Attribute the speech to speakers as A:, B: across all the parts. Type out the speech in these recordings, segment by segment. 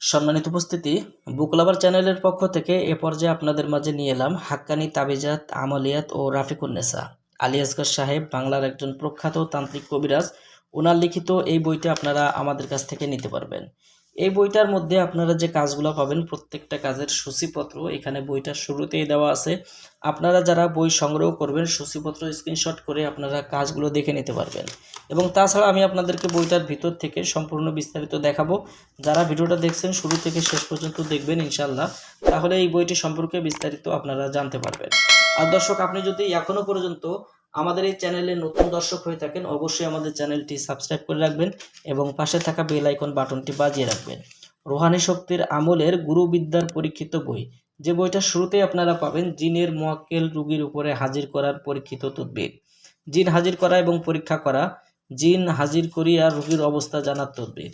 A: সম্মানিত উপস্থিতি বুকলাবার চ্যানেলের পক্ষ থেকে এ পর্যায়ে আপনাদের মাঝে নিয়ে এলাম হাক্কানি তাবিজাত আমলিয়াত ও রাফিকুন্নেসা আলী আসগর সাহেব বাংলার একজন প্রখ্যাত তান্ত্রিক কবিরাজ ওনার লিখিত এই বইটি আপনারা আমাদের কাছ থেকে নিতে পারবেন। এই বইটার মধ্যে আপনারা যে কাজগুলো পাবেন, প্রত্যেকটা কাজের সূচিপত্র এখানে বইটার শুরুতেই দেওয়া আছে। আপনারা যারা বই সংগ্রহ করবেন, সূচিপত্র স্ক্রিনশট করে আপনারা কাজগুলো দেখে নিতে পারবেন। এবং তাছাড়া আমি আপনাদেরকে বইটার ভিতর থেকে সম্পূর্ণ বিস্তারিত দেখাবো। যারা ভিডিওটা দেখছেন, শুরু থেকে শেষ পর্যন্ত দেখবেন ইনশাল্লাহ তাহলে এই বইটি সম্পর্কে বিস্তারিত আপনারা জানতে পারবেন। আর দর্শক, আপনি যদি এখনও পর্যন্ত আমাদের এই চ্যানেলে নতুন দর্শক হয়ে থাকেন, অবশ্যই আমাদের চ্যানেলটি সাবস্ক্রাইব করে রাখবেন এবং পাশে থাকা বেল আইকন বাটনটি বাজিয়ে রাখবেন। রোহানি শক্তির আমলের গুরুবিদ্যার পরীক্ষিত বই। যে বইটা শুরুতেই আপনারা পাবেন, জিনের মোয়াক্কেল রুগীর উপরে হাজির করার পরীক্ষিত তদবির। জিন হাজির করা এবং পরীক্ষা করা, জিন হাজির করিয়া রুগীর অবস্থা জানার তদবির।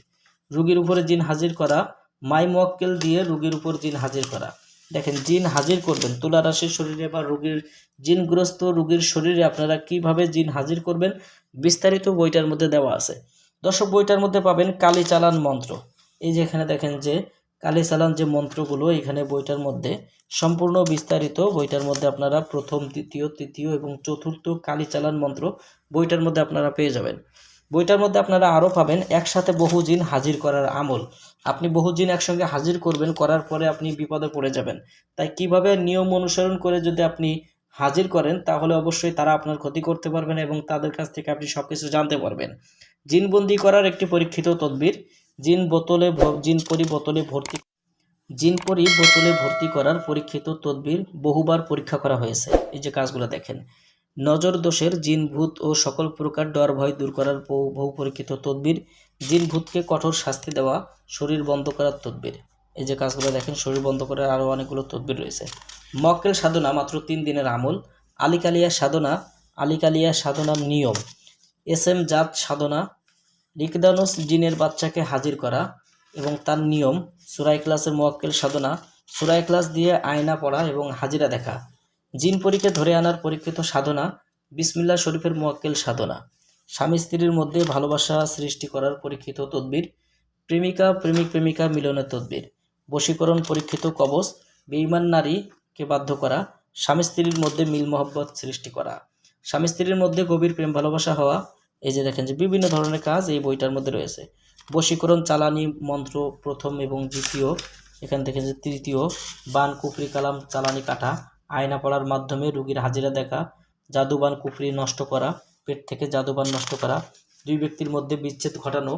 A: রুগীর উপরে জিন হাজির করা, মাই মোয়াক্কেল দিয়ে রুগীর উপর জিন হাজির করা। দেখেন, জিন হাজির করবেন। তুলা রাশির শরীরে বা রোগীর, জিনগ্রস্ত রোগীর শরীরে আপনারা কীভাবে জিন হাজির করবেন, বিস্তারিত বইটার মধ্যে দেওয়া আছে। দর্শক, বইটার মধ্যে পাবেন কালী চালান মন্ত্র। এই যে এখানে দেখেন যে, কালী চালান যে মন্ত্রগুলো, এখানে বইটার মধ্যে সম্পূর্ণ বিস্তারিত, বইটার মধ্যে আপনারা প্রথম, দ্বিতীয়, তৃতীয় এবং চতুর্থ কালী চালান মন্ত্র বইটার মধ্যে আপনারা পেয়ে যাবেন। বইটার মধ্যে আপনারা আরও পাবেন, একসাথে বহু জিন হাজির করার আমল। আপনি বহু জিন একসঙ্গে হাজির করবেন, করার পরে আপনি বিপদে পড়ে যাবেন। তাই কীভাবে নিয়ম অনুসরণ করে যদি আপনি হাজির করেন, তাহলে অবশ্যই তারা আপনার ক্ষতি করতে পারবেন এবং তাদের কাছ থেকে আপনি সব কিছু জানতে পারবেন। জিনবন্দি করার একটি পরীক্ষিত তদবির, জিন বোতলে জিন পরি বোতলে ভর্তি, জিন পরি বোতলে ভর্তি করার পরীক্ষিত তদবির বহুবার পরীক্ষা করা হয়েছে। এই যে কাজগুলো দেখেন। নজর দোষের ভূত ও সকল প্রকার ডর ভয় দূর করার বহু বহু পরীক্ষিত তদবির। জিন ভূতকে কঠোর শাস্তি দেওয়া, শরীর বন্ধ করার তদবির। এই যে কাজগুলো দেখেন, শরীর বন্ধ করার আরও অনেকগুলো তদবির রয়েছে। মক্কেল সাধনা মাত্র তিন দিনের আমল। আলিকালিয়া সাধনা, আলিকালিয়া সাধনার নিয়ম। এস এম জাত সাধনা, রিকদানুস জিনের বাচ্চাকে হাজির করা এবং তার নিয়ম সুরাই ক্লাসের মোয়াক্কেল সাধনা। সুরাই ক্লাস দিয়ে আয়না পড়া এবং হাজিরা দেখা। জিন পরীকে ধরে আনার পরীক্ষিত সাধনা বিসমিল্লা শরীফের মোয়াক্কেল সাধনা। স্বামী স্ত্রীর মধ্যে ভালোবাসা সৃষ্টি করার পরীক্ষিত তদবির, প্রেমিকা, প্রেমিক, প্রেমিকা মিলনের তদবির। বশীকরণ, পরীক্ষিত কবচ বেইমান নারীকে বাধ্য করা, স্বামী স্ত্রীর মধ্যে মিল মহব্বত সৃষ্টি করা। স্বামী স্ত্রীর মধ্যে গভীর প্রেম ভালোবাসা হওয়া, এই যে দেখেন যে বিভিন্ন ধরনের কাজ এই বইটার মধ্যে রয়েছে। বশীকরণ, চালানি মন্ত্র প্রথম এবং দ্বিতীয়, এখান থেকে যে তৃতীয়, বান, কুফরি, কালাম, চালানি কাটা আয়না পড়ার মাধ্যমে রুগীর হাজিরা দেখা, জাদুবান কুফরি নষ্ট করা, পেট থেকে জাদুবান নষ্ট করা, দুই ব্যক্তির মধ্যে বিচ্ছেদ ঘটানো,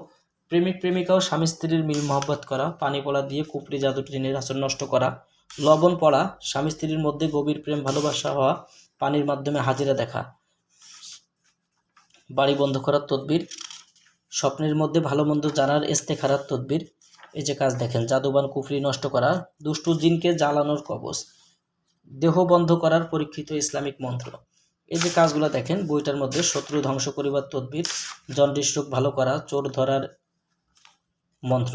A: প্রেমিক প্রেমিকা ও স্বামী স্ত্রীর মিল মহব্বত করা, পানি পড়া দিয়ে কুফরি জাদু টিনের আসর নষ্ট করা, লবণ পড়া স্বামী স্ত্রীর মধ্যে গভীর প্রেম ভালোবাসা হওয়া, পানির মাধ্যমে হাজিরা দেখা। বাড়ি বন্ধ করার তদবির, স্বপ্নের মধ্যে ভালো মন্দ জানার ইস্তেখারার তদবির, এই যে কাজ দেখেন, জাদুবান কুফরি নষ্ট করা, দুষ্টু জিনকে জ্বালানোর কবচ। দেহ বন্ধ করার পরীক্ষিত ইসলামিক মন্ত্র। এই যে কাজগুলো দেখেন, বইটার মধ্যে শত্রু ধ্বংস করিবার তদবির, জন্ডিস রোগ ভালো করা, চোর ধরার মন্ত্র।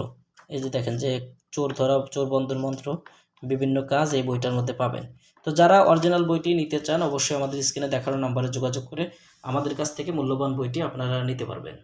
A: এই যে দেখেন যে চোর ধরা, চোর বন্ধের মন্ত্র, বিভিন্ন কাজ এই বইটার মধ্যে পাবেন। তো যারা অরিজিনাল বইটি নিতে চান, অবশ্যই আমাদের স্ক্রিনে দেখানো নাম্বারে যোগাযোগ করে আমাদের কাছ থেকে মূল্যবান বইটি আপনারা নিতে পারবেন।